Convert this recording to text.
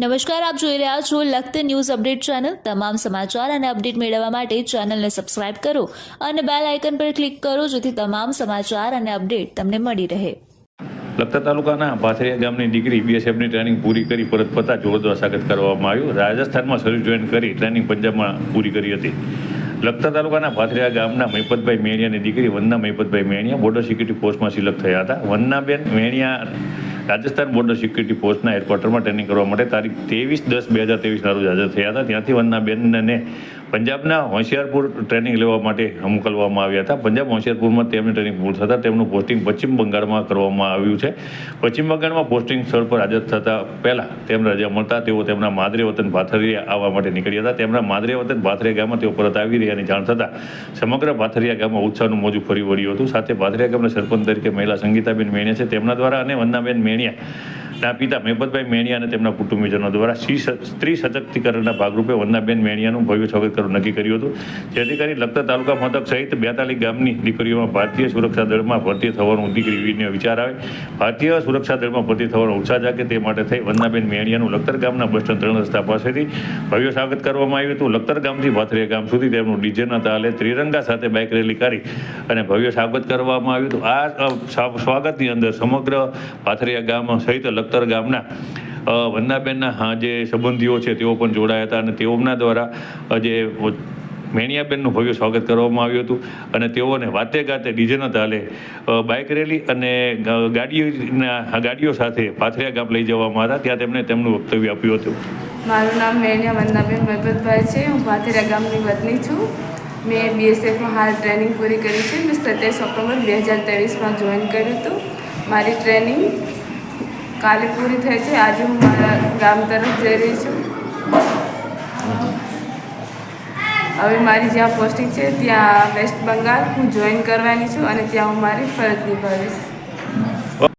નમસ્કાર, આપ જોઈ રહ્યા છો લખત ન્યૂઝ અપડેટ ચેનલ. તમામ સમાચાર અને અપડેટ મેળવવા માટે ચેનલને સબસ્ક્રાઇબ કરો અને બેલ આઇકન પર ક્લિક કરો જેથી તમામ સમાચાર અને અપડેટ તમને મળી રહે. લખતર તાલુકાના પાથરિયા ગામની દીકરી બીએસએફની ટ્રેનિંગ પૂરી કરી પરત ફરતા જોરદાર સ્વાગત કરવામાં આવ્યું. રાજસ્થાનમાં સર્વિસ જોઈન કરી ટ્રેનિંગ પંજાબમાં પૂરી કરી હતી. લખતર તાલુકાના પાથરિયા ગામના મહિપતભાઈ મેણિયાની દીકરી વંદના મહિપતભાઈ મેણિયા બોર્ડર સિક્યુરિટી પોસ્ટમાં સિલેક્ટ થયા હતા. વંદનાબેન મેણિયા રાજસ્થાન બોર્ડર સિક્યુરિટી પોસ્ટના હેડક્વાર્ટરમાં ટ્રેનિંગ કરવા માટે તારીખ ત્રેવીસ દસ બે હજાર ત્રેવીસના રોજ હાજર થયા હતા. ત્યાંથી વંદનાબેનને પંજાબના હોશિયારપુર ટ્રેનિંગ લેવા માટે મોકલવામાં આવ્યા હતા. પંજાબ હોશિયારપુરમાં તેમની ટ્રેનિંગ પૂર્ણ થતાં તેમનું પોસ્ટિંગ પશ્ચિમ બંગાળમાં કરવામાં આવ્યું છે. પશ્ચિમ બંગાળમાં પોસ્ટિંગ સ્થળ પર હાજર થતાં પહેલાં તેમને રજા મળતા, તેઓ તેમના માદરે વતન ભાથરિયા આવવા માટે નીકળ્યા હતા. તેમના માદરે વતન ભાથરિયા ગામમાં તેઓ પરત આવી રહ્યાની જાણ થતાં સમગ્ર ભાથરિયા ગામમાં ઉત્સાહનું મોજું ફરી વળ્યું હતું. સાથે ભાથરિયા ગામના સરપંચ તરીકે મહિલા સંગીતાબેન મેણિયા છે. તેમના દ્વારા અને વંદનાબેન મેણિયા ના, પિતા મેપતભાઈ મેણિયા અને તેમના કુટુંબીજનો દ્વારા સ્ત્રી સશક્તિકરણના ભાગરૂપે વંદનાબેન મેણિયાનું ભવ્ય સ્વાગત કરવું નક્કી કર્યું હતું. જેથી કરી લખતર તાલુકા મથક સહિત બેતાલીસ ગામની દીકરીઓમાં ભારતીય સુરક્ષા દળમાં ભરતી થવાનું દીકરીને વિચાર આવે. ભારતીય સુરક્ષા દળમાં ભરતી થવાનો ઉત્સાહ જાગે તે માટે થઈ વંદનાબેન મેણિયાનું લખતર ગામના બસ સ્ટેન્ડ ત્રણ રસ્તા પાસેથી ભવ્ય સ્વાગત કરવામાં આવ્યું હતું. લખતર ગામથી ભાથરિયા ગામ સુધી તેમનું ડીજેના તાલે ત્રિરંગા સાથે બાઇક રેલી કરી અને ભવ્ય સ્વાગત કરવામાં આવ્યું હતું. આ સ્વાગતની અંદર સમગ્ર ભાથરિયા ગામ સહિત લખતર ગામના વંદાબેનના હા, જે સંબંધીઓ છે તેઓ પણ જોડાયા હતા અને તેઓના દ્વારા જે મેણિયાબેનનું ભવ્ય સ્વાગત કરવામાં આવ્યું હતું અને તેઓને વાતે ગાતે ડીજેના તાલે બાઇક રેલી અને ગાડીઓના ગાડીઓ સાથે પાથરિયા ગામ લઈ જવામાં હતા. ત્યાં તેમણે તેમનું વક્તવ્ય આપ્યું હતું. મારું નામ મેણિયા વંદનાબેન મહેબતભાઈ છે. હું પાથરિયા ગામની વતની છું. મેં બીએસએફમાં હાલ ટ્રેનિંગ પૂરી કરી છે. મેં સત્યાવીસ ઓક્ટોબર બે હજાર ત્રેવીસમાં જોઈન કર્યું હતું. મારી ટ્રેનિંગ કાલે પૂરી થઈ છે. આજે હું મારા ગામ તરફ જઈ રહી છું. હવે મારી જ્યાં પોસ્ટિંગ છે, ત્યાં વેસ્ટ બંગાળ હું જોઈન કરવાની છું અને ત્યાં હું મારી ફરજ નિભાવીશ.